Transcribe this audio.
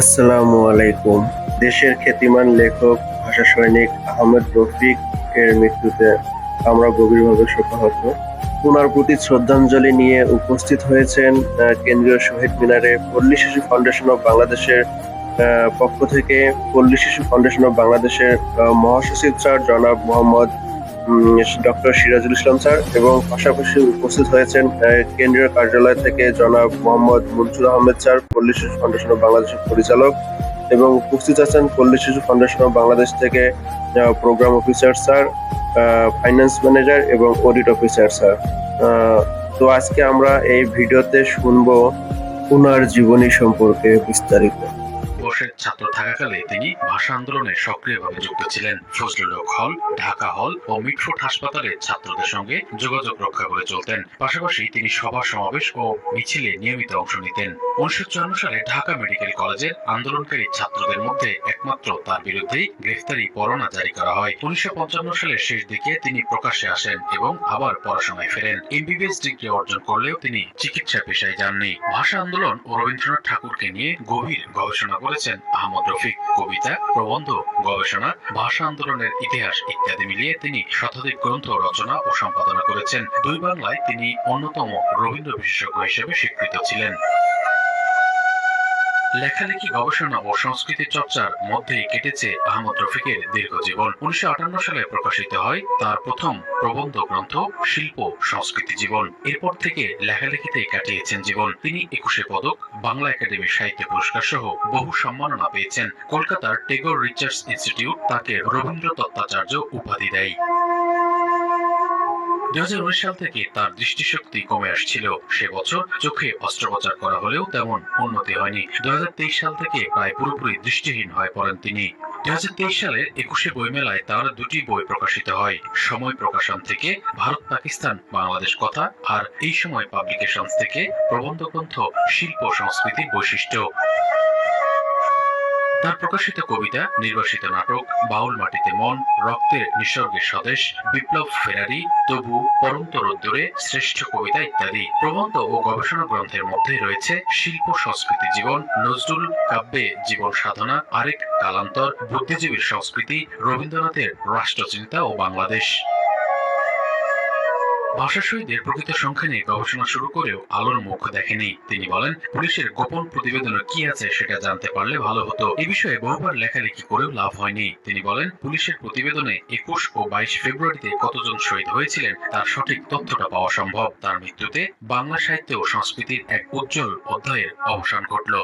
আসসালামু আলাইকুম। দেশের খ্যাতিমান লেখক ভাষা সৈনিক আহমেদ রফিক এর মৃত্যুতে আমরা গভীরভাবে শোকাহত। ওনার প্রতি শ্রদ্ধাঞ্জলি নিয়ে উপস্থিত হয়েছেন কেন্দ্রীয় শহীদ মিনারে পল্লী শিশু ফাউন্ডেশন অফ বাংলাদেশের পক্ষ থেকে পল্লী শিশু ফাউন্ডেশন অফ বাংলাদেশের মহাসচিব স্যার জনাব মোহাম্মদ ডক্টর সিরাজুল ইসলাম স্যার, এবং পাশাপাশি উপস্থিত হয়েছেন কেন্দ্রীয় কার্যালয় থেকে জনাব মোহাম্মদ মনসুর আহমেদ স্যার, পল্লী শিশু ফাউন্ডেশন বাংলাদেশের পরিচালক, এবং উপস্থিত আছেন পল্লী শিশু ফাউন্ডেশন বাংলাদেশ থেকে programme officer sir finance manager এবং অডিট অফিসার স্যার। তো আজকে আমরা এই ভিডিওতে শুনব ওনার জীবনী সম্পর্কে বিস্তারিত। বর্ষের ছাত্র থাকাকালে তিনি ভাষা আন্দোলনে সক্রিয়ভাবে যুক্ত ছিলেন। ফজলুল হল, ঢাকা হল ও মিটফোর্ড হাসপাতালে ছাত্রদের সঙ্গে যোগাযোগ রক্ষা করে চলতেন। পাশাপাশি তিনি সভা, সমাবেশ ও মিছিলে নিয়মিত অংশ নিতেন। উনিশশো চুয়ান্ন সালে ঢাকা মেডিকেল কলেজের আন্দোলনকারী ছাত্রদের মধ্যে একমাত্র তার বিরুদ্ধেই গ্রেফতারি পরোয়ানা জারি করা হয়। উনিশশো পঞ্চান্ন সালের শেষ দিকে তিনি প্রকাশ্যে আসেন এবং আবার পড়াশোনায় ফেরেন। এমবিবিএস ডিগ্রি অর্জন করলেও তিনি চিকিৎসা পেশায় যাননি। ভাষা আন্দোলন ও রবীন্দ্রনাথ ঠাকুরকে নিয়ে গভীর গবেষণা করেছেন আহমদ রফিক। কবিতা, প্রবন্ধ, গবেষণা, ভাষা আন্দোলনের ইতিহাস ইত্যাদি মিলিয়ে তিনি শতাধিক গ্রন্থ, রচনা ও সম্পাদনা করেছেন। দুই বাংলায় তিনি অন্যতম রবীন্দ্র বিশেষজ্ঞ হিসেবে স্বীকৃত ছিলেন। লেখালেখি, গবেষণা ও সংস্কৃতি চর্চার মধ্যেই কেটেছে আহমদ রফিকের দীর্ঘ জীবন। উনিশশো আটান্ন সালে প্রকাশিত হয় তার প্রথম প্রবন্ধ গ্রন্থ, শিল্প সংস্কৃতি জীবন। এরপর থেকে লেখালেখিতে কাটিয়েছেন জীবন। তিনি একুশে পদক, বাংলা একাডেমি সাহিত্য পুরস্কার সহ বহু সম্মাননা পেয়েছেন। কলকাতার টেগর রিচার্স ইনস্টিটিউট তাকে রবীন্দ্র তত্ত্বাচার্য উপাধি দেয়। দুই হাজার উনিশ সাল থেকে তার দৃষ্টিশক্তি কমে আসছিল। সে বছর চোখে অস্ত্রোপচার করা হলেও তেমন উন্নতি হয়নি। দু হাজার তেইশ সাল থেকে প্রায় পুরোপুরি দৃষ্টিহীন হয়ে পড়েন তিনি। দু হাজার তেইশ সালের একুশে বইমেলায় তার দুটি বই প্রকাশিত হয়। সময় প্রকাশন থেকে ভারত, পাকিস্তান, বাংলাদেশ কথা আর এই সময় পাবলিকেশন থেকে প্রবন্ধ গ্রন্থ, শিল্প, সংস্কৃতির বৈশিষ্ট্য। তার প্রকাশিত কবিতা, নির্বাসিত নাটক, বাউল মাটিতে মন, রক্তের নিসর্গের স্বদেশ, বিপ্লব ফেরারি, তবু পরন্ত রোদ্দুরে শ্রেষ্ঠ কবিতা ইত্যাদি। প্রবন্ধ ও গবেষণা গ্রন্থের মধ্যে রয়েছে শিল্প সংস্কৃতি জীবন, নজরুল কাব্যে জীবন সাধনা, আরেক কালান্তর বুদ্ধিজীবীর সংস্কৃতি, রবীন্দ্রনাথের রাষ্ট্রচিন্তা ও বাংলাদেশ। ভাষা শহীদের প্রকৃত সংখ্যা নিয়ে গবেষণা শুরু করেও আলোর মুখ দেখেনি। তিনি বলেন, পুলিশের গোপন প্রতিবেদনে কি আছে সেটা জানতে পারলে ভালো হতো। এ বিষয়ে বহুবার লেখালেখি করেও লাভ হয়নি। তিনি বলেন, পুলিশের প্রতিবেদনে একুশ ও বাইশ ফেব্রুয়ারিতে কতজন শহীদ হয়েছিলেন তার সঠিক তথ্যটা পাওয়া সম্ভব। তার মৃত্যুতে বাংলা সাহিত্য ও সংস্কৃতির এক উজ্জ্বল অধ্যায়ের অবসান ঘটল।